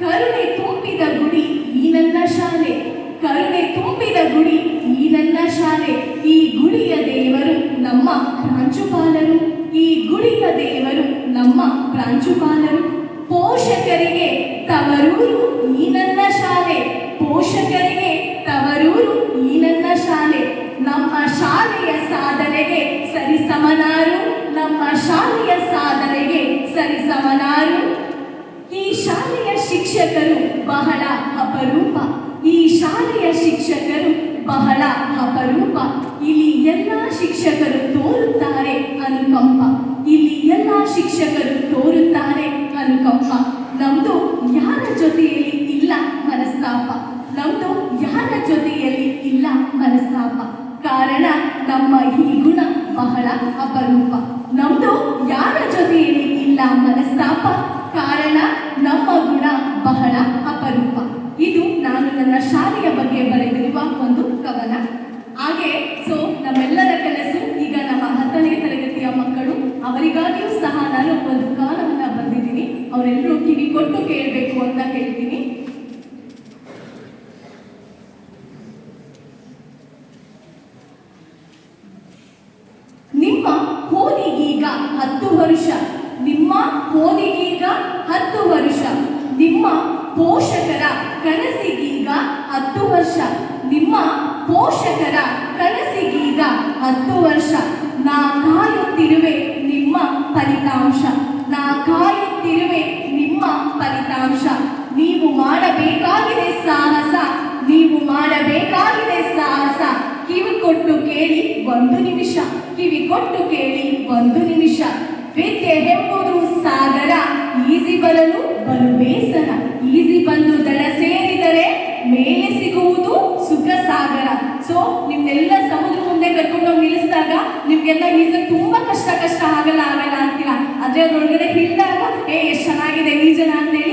ಕರುಣೆ ತುಂಬಿದ ಗುಡಿ ಈ ನನ್ನ ಶಾಲೆ. ಕರುಣೆ ತುಂಬಿದ ಗುಡಿ ಈ ನನ್ನ ಶಾಲೆ. ಈ ಗುಡಿಯ ದೇವರು ನಮ್ಮ ಪ್ರಾಂಶುಪಾಲರು ಈ ಗುಡಿಯ ದೇವರು ನಮ್ಮ ಪ್ರಾಂಶುಪಾಲರು ಪೋಷಕರಿಗೆ ತವರೂರು ಈ ನನ್ನ ಶಾಲೆ. ಪೋಷಕರಿಗೆ ತವರೂರು ಈ ನನ್ನ ಶಾಲೆ. ನಮ್ಮ ಶಾಲೆ ಬಹಳ ಅಪರೂಪ. ಈ ಶಾಲೆಯ ಶಿಕ್ಷಕರು ಬಹಳ ಅಪರೂಪ. ಇಲ್ಲಿ ಎಲ್ಲ ಶಿಕ್ಷಕರು ತೋರುತ್ತಾರೆ ಅನುಕಂಪ. ಇಲ್ಲಿ ಎಲ್ಲ ಶಿಕ್ಷಕರು ತೋರುತ್ತಾರೆ ಅನುಕಂಪ. ನಮ್ದು ಯಾರ ಜೊತೆಯಲ್ಲಿ ಇಲ್ಲ ಮನಸ್ತಾಪ. ನಮ್ದು ಯಾರ ಜೊತೆಯಲ್ಲಿ ಇಲ್ಲ ಮನಸ್ತಾಪ. ಕಾರಣ ನಮ್ಮ ಈ ಗುಣ ಬಹಳ ಅಪರೂಪ. ನಮ್ದು ಯಾರ ಜೊತೆಯಲ್ಲಿ ಇಲ್ಲ ಮನಸ್ತಾಪ ಕಾರಣ ನಮ್ಮ ಗುಣ ಬಹಳ ಅಪರೂಪ ಇದು ನಾನು ನನ್ನ ಶಾಲೆಯ ಬಗ್ಗೆ ಬರೆದಿರುವ ಒಂದು ಕವನ. ಹಾಗೆ ಸೊ ನಮ್ಮೆಲ್ಲರ ಕನಸು ಈಗ ನಮ್ಮ ಹತ್ತನೇ ತರಗತಿಯ ಮಕ್ಕಳು, ಅವರಿಗಾಗಿಯೂ ಸಹ ನಾನು ಒಂದು ಕವನವನ್ನ ಬಂದಿದ್ದೀನಿ ಅವರೆಲ್ಲರೂ ಕಿವಿ ಕೊಟ್ಟು ಕೇಳಬೇಕು ಅಂತ ಹೇಳ್ತೀನಿ. ನಿಮ್ಮ ಹೋದಿಗೀಗ ಹತ್ತು ವರ್ಷ. ನಿಮ್ಮ ಹೋದಿಗೀಗ ಹತ್ತು ವರ್ಷ. ನಿಮ್ಮ ಪೋಷಕರ ಹತ್ತು ವರ್ಷ. ನಿಮ್ಮ ಪೋಷಕರ ಕನಸಿಗೀಗ ಹತ್ತು ವರ್ಷ. ನಾ ಕಾಯುತ್ತಿರುವೆ ನಿಮ್ಮ ಫಲಿತಾಂಶ. ನಾ ಕಾಯುತ್ತಿರುವೆ ನಿಮ್ಮ ಫಲಿತಾಂಶ. ನೀವು ಮಾಡಬೇಕಾಗಿದೆ ಸಾಹಸ. ನೀವು ಮಾಡಬೇಕಾಗಿದೆ ಸಾಹಸ. ಕಿವಿ ಕೊಟ್ಟು ಕೇಳಿ ಒಂದು ನಿಮಿಷ. ಕಿವಿ ಕೊಟ್ಟು ಕೇಳಿ ಒಂದು ನಿಮಿಷ. ವಿದ್ಯೆ ಎಂಬುದು ಸಾಗರ. ಈಸಿ ಬರಲು ಬಲು ಸೊ, ನಿಮ್ಮೆಲ್ಲ ಸಮುದ್ರ ಮುಂದೆ ಕರ್ಕೊಂಡು ಹೋಗಿ ನಿಲ್ಲಿಸಿದಾಗ ನಿಮ್ಗೆಲ್ಲ ಈಜು ತುಂಬಾ ಕಷ್ಟ ಕಷ್ಟ ಆಗಲ್ಲ ಆಗಲ್ಲ ಅಂತೀರಾ? ಅದೇ ಅದರೊಳಗಡೆ ಹಿಡಿದಾಗ